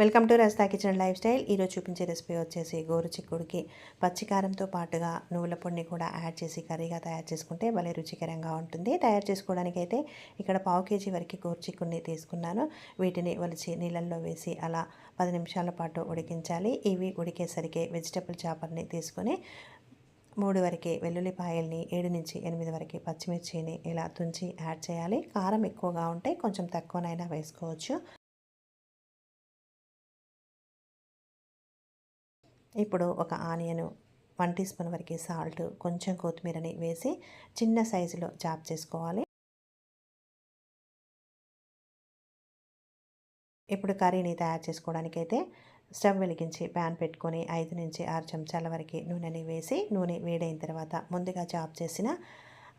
Welcome to Rasta kitchen life style. ఈరోజు చూపించే recipe వచ్చేసి గోరు చిక్కుడికి పచ్చికారంతో పాటుగా నువ్వుల పొడిని కూడా యాడ్ చేసి కర్రీగా తయారు చేసుకుంటే భలే రుచికరంగా ఉంటుంది. తయారు చేసుకోవడానికి అయితే ఇక్కడ పావు కేజీ వరకు గోరు చిక్కుడిని తీసుకున్నాను. వీటిని ఒలిచి నీళ్ళల్లో వేసి అలా పది నిమిషాల పాటు ఉడికించాలి. ఇవి ఉడికేసరికి వెజిటబుల్ చాపర్ని తీసుకొని మూడు వరకు వెల్లుల్లిపాయల్ని ఏడు నుంచి ఎనిమిది వరకు పచ్చిమిర్చిని ఇలా తుంచి యాడ్ చేయాలి. కారం ఎక్కువగా ఉంటే కొంచెం తక్కువనైనా వేసుకోవచ్చు. ఇప్పుడు ఒక ఆనియను వన్ టీ స్పూన్ వరకు సాల్ట్ కొంచెం కొత్తిమీరని వేసి చిన్న సైజులో చాప్ చేసుకోవాలి. ఇప్పుడు కర్రీని తయారు చేసుకోవడానికైతే స్టవ్ వెలిగించి ప్యాన్ పెట్టుకొని ఐదు నుంచి ఆరు చెంచాల వరకు నూనెని వేసి నూనె వేడైన తర్వాత ముందుగా చాప్ చేసిన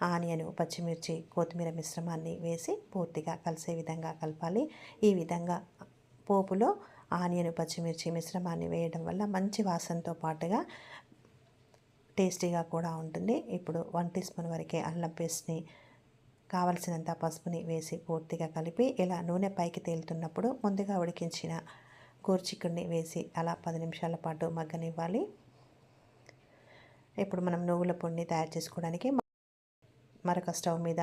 ఆనియన్ పచ్చిమిర్చి కొత్తిమీర మిశ్రమాన్ని వేసి పూర్తిగా కలిసే విధంగా కలపాలి. ఈ విధంగా పోపులో ఆనియన్ పచ్చిమిర్చి మిశ్రమాన్ని వేయడం వల్ల మంచి వాసనతో పాటుగా టేస్టీగా కూడా ఉంటుంది. ఇప్పుడు వన్ టీ స్పూన్ వరకే అల్లం పేస్ట్ని కావలసినంత పసుపుని వేసి పూర్తిగా కలిపి ఇలా నూనె పైకి తేలుతున్నప్పుడు ముందుగా ఉడికించిన గోర్చిక్కుడిని వేసి అలా పది నిమిషాల పాటు మగ్గనివ్వాలి. ఇప్పుడు మనం నువ్వుల పొడిని తయారు చేసుకోవడానికి మరొక స్టవ్ మీద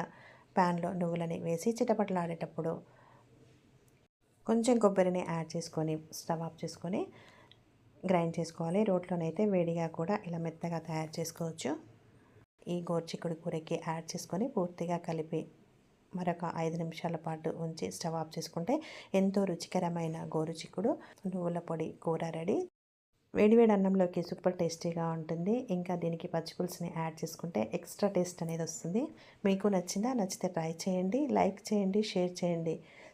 ప్యాన్లో నువ్వులని వేసి చిటపట్లాడేటప్పుడు కొంచెం కొబ్బరిని యాడ్ చేసుకొని స్టవ్ ఆఫ్ చేసుకొని గ్రైండ్ చేసుకోవాలి. రోట్లోనైతే వేడిగా కూడా ఇలా మెత్తగా తయారు చేసుకోవచ్చు. ఈ గోర్చిక్కుడు కూరకి యాడ్ చేసుకొని పూర్తిగా కలిపి మరొక ఐదు నిమిషాల పాటు ఉంచి స్టవ్ ఆఫ్ చేసుకుంటే ఎంతో రుచికరమైన గోరుచిక్కుడు నువ్వుల పొడి కూర రెడీ. వేడివేడి అన్నంలోకి సూపర్ టేస్టీగా ఉంటుంది. ఇంకా దీనికి పచ్చిపులుసుని యాడ్ చేసుకుంటే ఎక్స్ట్రా టేస్ట్ అనేది వస్తుంది. మీకు నచ్చిందా? నచ్చితే ట్రై చేయండి. లైక్ చేయండి. షేర్ చేయండి.